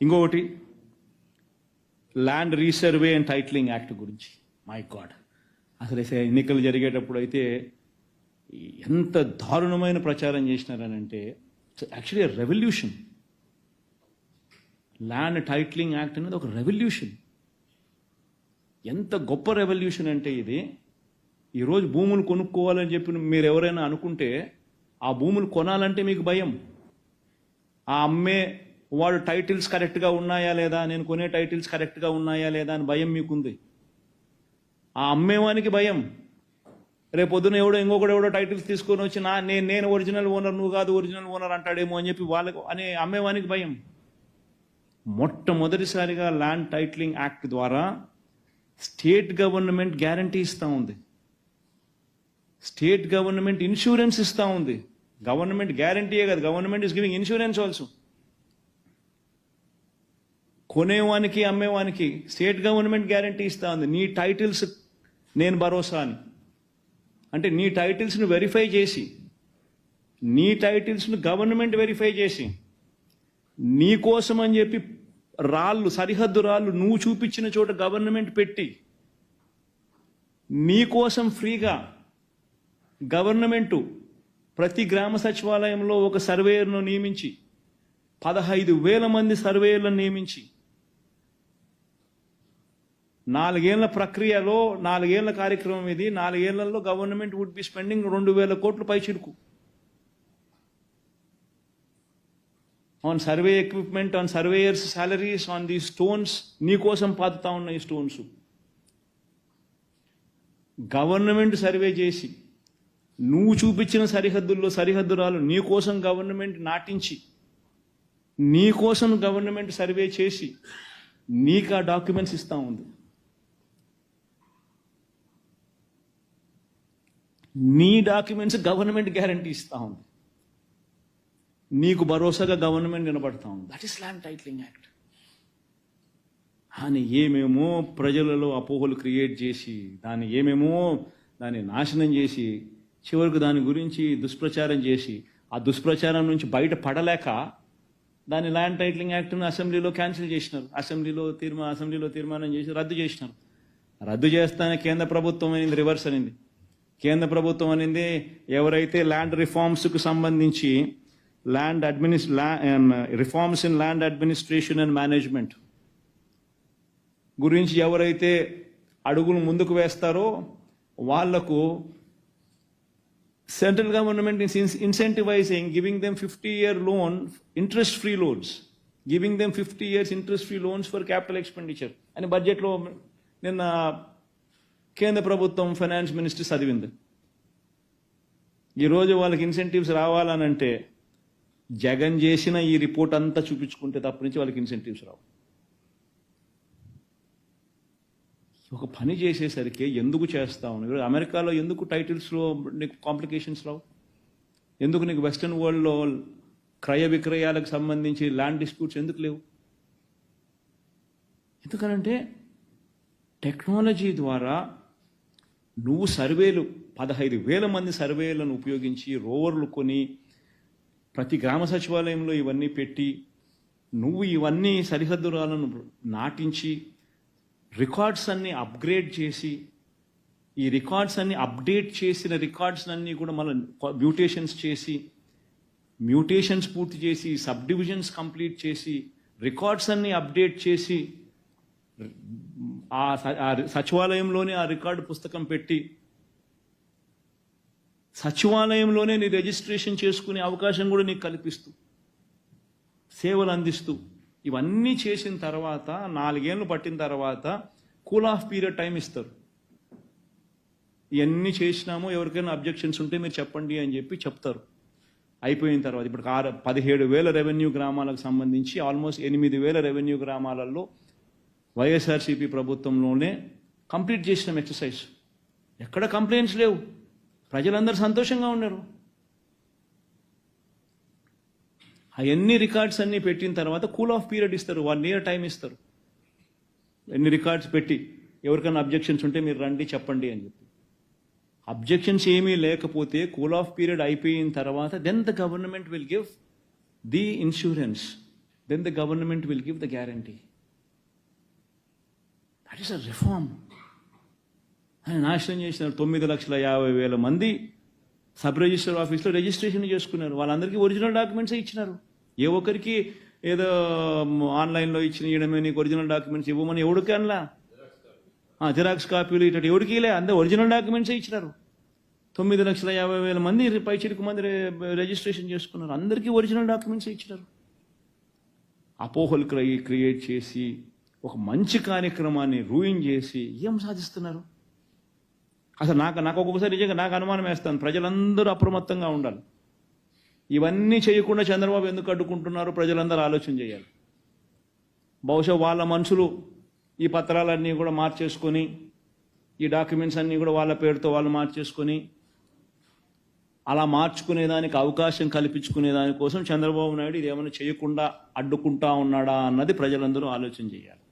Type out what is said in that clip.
ఇంకొకటి land resurvey and titling act గురించి. My God అసలు ఎన్నికలు జరిగేటప్పుడు అయితే ఎంత దారుణమైన ప్రచారం చేసినారని అంటే actually revolution land titling act అనేది ఒక రెవల్యూషన్ ఎంత గొప్ప రెవల్యూషన్ అంటే ఇది ఈరోజు భూములు కొనుక్కోవాలని చెప్పి మీరు ఎవరైనా అనుకుంటే ఆ భూములు కొనాలంటే మీకు భయం. ఆ అమ్మే వాడు టైటిల్స్ కరెక్ట్గా ఉన్నాయా లేదా? నేను కొనే టైటిల్స్ కరెక్ట్గా ఉన్నాయా లేదా? అని భయం మీకుంది. ఆ అమ్మేవానికి భయం. రేపు పొద్దున ఎవడో ఇంకొకడు ఎవడో టైటిల్స్ తీసుకొని వచ్చి నా నేను నేను ఒరిజినల్ ఓనర్ నువ్వు కాదు ఒరిజినల్ ఓనర్ అంటాడేమో అని చెప్పి వాళ్ళకు అనే అమ్మేవానికి భయం. మొట్టమొదటిసారిగా ల్యాండ్ టైటిలింగ్ యాక్ట్ ద్వారా స్టేట్ గవర్నమెంట్ గ్యారంటీ ఇస్తూ ఉంది. స్టేట్ గవర్నమెంట్ ఇన్సూరెన్స్ ఇస్తూ ఉంది. గవర్నమెంట్ గ్యారంటీయే కాదు. Government is giving insurance also కొనేవానికి అమ్మేవానికి స్టేట్ గవర్నమెంట్ గ్యారంటీ ఇస్తూ ఉంది. నీ టైటిల్స్ నేను భరోసా అని. అంటే నీ టైటిల్స్ను వెరిఫై చేసి నీ టైటిల్స్ను గవర్నమెంట్ వెరిఫై చేసి నీ కోసం అని చెప్పి రాళ్ళు సరిహద్దు రాళ్ళు నువ్వు చూపించిన చోట గవర్నమెంట్ పెట్టి నీ కోసం ఫ్రీగా గవర్నమెంటు ప్రతి గ్రామ సచివాలయంలో ఒక సర్వేయర్ను నియమించి పదహైదు వేల మంది సర్వేయర్లను నియమించి నాలుగేళ్ళ ప్రక్రియలో నాలుగేళ్ళ కార్యక్రమం ఇది నాలుగేళ్ళలో గవర్నమెంట్ వుడ్ బి స్పెండింగ్ రెండు వేల కోట్లు పై చిరుకు on survey equipment on surveyors salaries on the stones నీ కోసం పాతుతా ఉన్న ఈ స్టోన్స్. గవర్నమెంట్ సర్వే చేసి నువ్వు చూపించిన సరిహద్దుల్లో సరిహద్దురాలు నీ కోసం గవర్నమెంట్ నాటించి నీ కోసం గవర్నమెంట్ సర్వే చేసి నీకు ఆ డాక్యుమెంట్స్ ఇస్తా ఉంది. నీ డాక్యుమెంట్స్ గవర్నమెంట్ గ్యారంటీ ఇస్తా ఉంది. నీకు భరోసాగా గవర్నమెంట్ నిలబడతా ఉంది. That is land titling act అని ఏమేమో ప్రజలలో అపోహలు క్రియేట్ చేసి దాన్ని ఏమేమో దాన్ని నాశనం చేసి చివరికి దాని గురించి దుష్ప్రచారం చేసి ఆ దుష్ప్రచారం నుంచి బయట పడలేక దాని ల్యాండ్ టైటిలింగ్ యాక్ట్ను అసెంబ్లీలో క్యాన్సిల్ చేసినారు. అసెంబ్లీలో తీర్మా అసెంబ్లీలో తీర్మానం చేసి రద్దు చేసినారు. రద్దు చేస్తానే కేంద్ర ప్రభుత్వం అనేది రివర్స్ అనింది. కేంద్ర ప్రభుత్వం అనేది ఎవరైతే ల్యాండ్ రిఫార్మ్స్కు సంబంధించి land అడ్మినిస్ reforms in land administration and management గురించి ఎవరైతే అడుగులు ముందుకు వేస్తారో వాళ్ళకు central government is incentivising giving them fifty year loan interest free loans giving them fifty years interest free loans for capital expenditure అని బడ్జెట్లో నిన్న కేంద్ర ప్రభుత్వం ఫైనాన్స్ మినిస్టర్ చదివింది. ఈరోజు వాళ్ళకి ఇన్సెంటివ్స్ రావాలనంటే జగన్ చేసిన ఈ రిపోర్ట్ అంతా చూపించుకుంటే తప్ప నుంచి వాళ్ళకి ఇన్సెంటివ్స్ రావు. ఒక పని చేసేసరికి ఎందుకు చేస్తావు? ఇప్పుడు అమెరికాలో ఎందుకు టైటిల్స్లో నీకు కాంప్లికేషన్స్ రావు? ఎందుకు నీకు వెస్ట్రన్ వరల్డ్లో క్రయ విక్రయాలకు సంబంధించి ల్యాండ్ డిస్ప్యూట్స్ ఎందుకు లేవు? ఎందుకనంటే టెక్నాలజీ ద్వారా నువ్వు సర్వేలు పదహైదు వేల మంది సర్వేలను ఉపయోగించి రోవర్లు కొని ప్రతి గ్రామ సచివాలయంలో ఇవన్నీ పెట్టి నువ్వు ఇవన్నీ సరిహద్దురాలను నాటించి రికార్డ్స్ అన్ని అప్గ్రేడ్ చేసి ఈ రికార్డ్స్ అన్ని అప్డేట్ చేసిన రికార్డ్స్ అన్ని కూడా మన మ్యూటేషన్స్ చేసి మ్యూటేషన్స్ పూర్తి చేసి సబ్ డివిజన్స్ కంప్లీట్ చేసి రికార్డ్స్ అన్ని అప్డేట్ చేసి ఆ ఆ సచివాలయంలోనే ఆ రికార్డు పుస్తకం పెట్టి సచివాలయంలోనే నీ రిజిస్ట్రేషన్ చేసుకునే అవకాశం కూడా నీకు కల్పిస్తూ సేవలు అందిస్తూ ఇవన్నీ చేసిన తర్వాత నాలుగేళ్ళు పట్టిన తర్వాత కూల్ ఆఫ్ పీరియడ్ టైం ఇస్తారు. ఇవన్నీ చేసినాము ఎవరికైనా అబ్జెక్షన్స్ ఉంటే మీరు చెప్పండి అని చెప్పి చెప్తారు. అయిపోయిన తర్వాత ఇప్పుడు ఆరు పదిహేడు వేల రెవెన్యూ గ్రామాలకు సంబంధించి ఆల్మోస్ట్ ఎనిమిది వేల రెవెన్యూ గ్రామాలలో వైఎస్ఆర్సీపీ ప్రభుత్వంలోనే కంప్లీట్ చేసినాం ఎక్సర్సైజ్. ఎక్కడ కంప్లైంట్స్ లేవు. ప్రజలందరూ సంతోషంగా ఉన్నారు. అవన్నీ రికార్డ్స్ అన్నీ పెట్టిన తర్వాత కూల్ ఆఫ్ పీరియడ్ ఇస్తారు వన్ ఇయర్ టైం ఇస్తారు. ఎన్ని రికార్డ్స్ పెట్టి ఎవరికైనా అబ్జెక్షన్స్ ఉంటే మీరు రండి చెప్పండి అని చెప్పి. అబ్జెక్షన్స్ ఏమీ లేకపోతే కూల్ ఆఫ్ పీరియడ్ అయిపోయిన తర్వాత then the government will give the insurance then the government will give the guarantee that is a reform అని నాశనం చేసినారు. తొమ్మిది లక్షల యాభై వేల మంది సబ్ రిజిస్టర్ ఆఫీస్లో రిజిస్ట్రేషన్ చేసుకున్నారు. వాళ్ళందరికీ ఒరిజినల్ డాక్యుమెంట్స్ ఇచ్చినారు. ఏ ఒక్కరికి ఏదో ఆన్లైన్లో ఇచ్చిన ఇవ్వడమే నీకు ఒరిజినల్ డాక్యుమెంట్స్ ఇవ్వమని ఎవడికి అనలా? జిరాక్స్ కాపీలు ఇటు ఎవడికి లే అందరూ ఒరిజినల్ డాక్యుమెంట్సే ఇచ్చినారు. తొమ్మిది లక్షల యాభై వేల మంది పైచిలకు మంది రిజిస్ట్రేషన్ చేసుకున్నారు. అందరికీ ఒరిజినల్ డాక్యుమెంట్స్ ఇచ్చినారు. అపోహలు క్రై క్రియేట్ చేసి ఒక మంచి కార్యక్రమాన్ని రూయిన్ చేసి ఏం సాధిస్తున్నారు? అసలు నాకు నాకు ఒక్కొక్కసారి నిజంగా నాకు అనుమానం వేస్తాను. ప్రజలందరూ అప్రమత్తంగా ఉండాలి. ఇవన్నీ చేయకుండా చంద్రబాబు ఎందుకు అడ్డుకుంటున్నారు? ప్రజలందరూ ఆలోచన చేయాలి. బహుశా వాళ్ళ మనుషులు ఈ పత్రాలన్నీ కూడా మార్చేసుకొని ఈ డాక్యుమెంట్స్ అన్నీ కూడా వాళ్ళ పేరుతో వాళ్ళు మార్చేసుకొని అలా మార్చుకునే దానికి అవకాశం కల్పించుకునే దానికోసం చంద్రబాబు నాయుడు ఇదేమైనా ఏమైనా చేయకుండా అడ్డుకుంటా ఉన్నాడా అన్నది ప్రజలందరూ ఆలోచన చేయాలి.